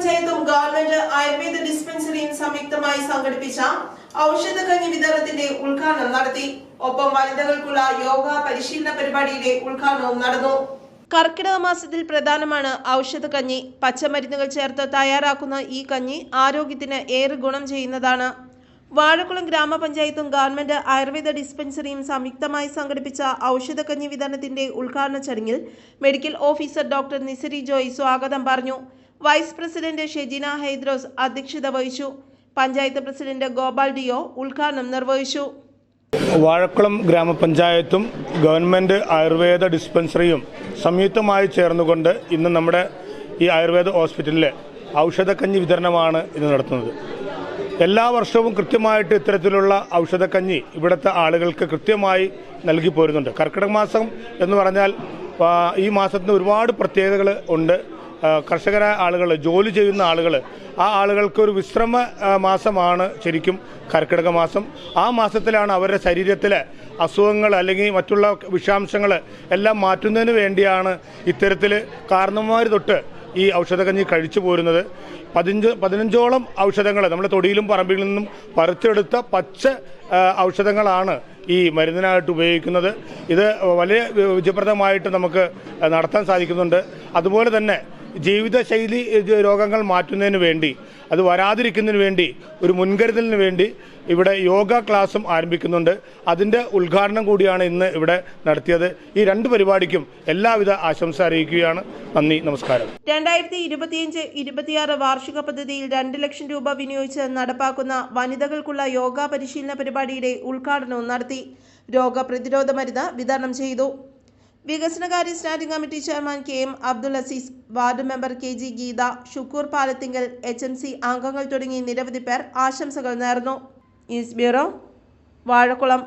ഗ്രാമപഞ്ചായത്തും government Ayurveda ഡിസ്പെൻസറിയും സംയുക്തമായി സംഘടിപ്പിച്ച ഔഷധ കഞ്ഞി വിതരണത്തിന്റെ ഉദ്ഘാടനം നടത്തി. ഒപ്പം വനിതകൾക്കുള്ള യോഗ പരിശീലന പരിപാടിയുടെ ഉദ്ഘാടനവും നടന്നു. കർക്കിടക മാസത്തിൽ പ്രധാനമാണ് ഔഷധ കഞ്ഞി. പച്ചമരുന്നുകൾ ചേർത്ത് തയ്യാറാക്കുന്ന ഈ കഞ്ഞി ആരോഗ്യത്തിന് ഏറെ ഗുണം ചെയ്യുന്നതാണ്. വാഴക്കുളം ഗ്രാമപഞ്ചായത്തും ഗവൺമെന്റ് ആയുർവേദ ഡിസ്പെൻസറിയും സംയുക്തമായി സംഘടിപ്പിച്ച ഔഷധക്കഞ്ഞി വിതരണത്തിന്റെ ഉദ്ഘാടന ചടങ്ങിൽ medical officer doctor Nisari Joy സ്വാഗതം പറഞ്ഞു. വൈസ് പ്രസിഡന്റ് ഷെജിന ഹൈദ്രോസ് അധ്യക്ഷത വഹിച്ചു. പഞ്ചായത്ത് പ്രസിഡന്റ് ഗോപാൽ ഡിയോ ഉദ്ഘാടനം നിർവഹിച്ചു. വാഴക്കുളം ഗ്രാമപഞ്ചായത്തും ഗവൺമെന്റ് ആയുർവേദ ഡിസ്പെൻസറിയും സംയുക്തമായി ചേർന്നുകൊണ്ട് ഇന്ന് നമ്മുടെ ഈ ആയുർവേദ ഹോസ്പിറ്റലിലെ ഔഷധക്കഞ്ഞി വിതരണമാണ് ഇന്ന് നടത്തുന്നത്. എല്ലാ വർഷവും കൃത്യമായിട്ട് ഇത്തരത്തിലുള്ള ഔഷധക്കഞ്ഞി ഇവിടുത്തെ ആളുകൾക്ക് കൃത്യമായി നൽകി പോരുന്നുണ്ട്. കർക്കിടക മാസം എന്ന് പറഞ്ഞാൽ ഈ മാസത്തിന് ഒരുപാട് പ്രത്യേകതകൾ ഉണ്ട്. കർഷകരായ ആളുകൾ ജോലി ചെയ്യുന്ന ആളുകൾ ആ ആളുകൾക്ക് ഒരു വിശ്രമ മാസമാണ് ശരിക്കും കർക്കിടക മാസം. ആ മാസത്തിലാണ് അവരുടെ ശരീരത്തിലെ അസുഖങ്ങൾ അല്ലെങ്കിൽ മറ്റുള്ള വിഷാംശങ്ങൾ എല്ലാം മാറ്റുന്നതിന് വേണ്ടിയാണ് ഇത്തരത്തിൽ കാരണന്മാർ തൊട്ട് ഈ ഔഷധക്കഞ്ഞി കഴിച്ചു പോരുന്നത്. പതിനഞ്ച് പതിനഞ്ചോളം ഔഷധങ്ങൾ നമ്മുടെ തൊടിയിലും പറമ്പിൽ നിന്നും പറിച്ചെടുത്ത പച്ച ഔഷധങ്ങളാണ് ഈ മരുന്നിനായിട്ട് ഉപയോഗിക്കുന്നത്. ഇത് വളരെ വിജയപ്രദമായിട്ട് നമുക്ക് നടത്താൻ സാധിക്കുന്നുണ്ട്. അതുപോലെ തന്നെ ജീവിതശൈലി രോഗങ്ങൾ മാറ്റുന്നതിന് വേണ്ടി അത് വരാതിരിക്കുന്നതിന് വേണ്ടി ഒരു മുൻകരുതലിന് വേണ്ടി ഇവിടെ യോഗ ക്ലാസ്സും ആരംഭിക്കുന്നുണ്ട്. അതിന്റെ ഉദ്ഘാടനം കൂടിയാണ് ഇന്ന് ഇവിടെ നടത്തിയത്. ഈ രണ്ട് പരിപാടിക്കും എല്ലാവിധ ആശംസ അറിയിക്കുകയാണ്. നന്ദി നമസ്കാരം. രണ്ടായിരത്തി ഇരുപത്തിയഞ്ച് ഇരുപത്തിയാറ് വാർഷിക പദ്ധതിയിൽ രണ്ട് ലക്ഷം രൂപ വിനിയോഗിച്ച് നടപ്പാക്കുന്ന വനിതകൾക്കുള്ള യോഗ പരിശീലന പരിപാടിയുടെ ഉദ്ഘാടനവും നടത്തി. രോഗപ്രതിരോധ മരുന്ന് വിതരണം ചെയ്തു. വികസനകാര്യ standing committee chairman K M Abdul Aziz ward member K G Geetha Shukkoor Palathinkal H M C അംഗങ്ങൾ തുടങ്ങി നിരവധി പേർ ആശംസകൾ നേർന്നു. News bureau Vazhakkulam.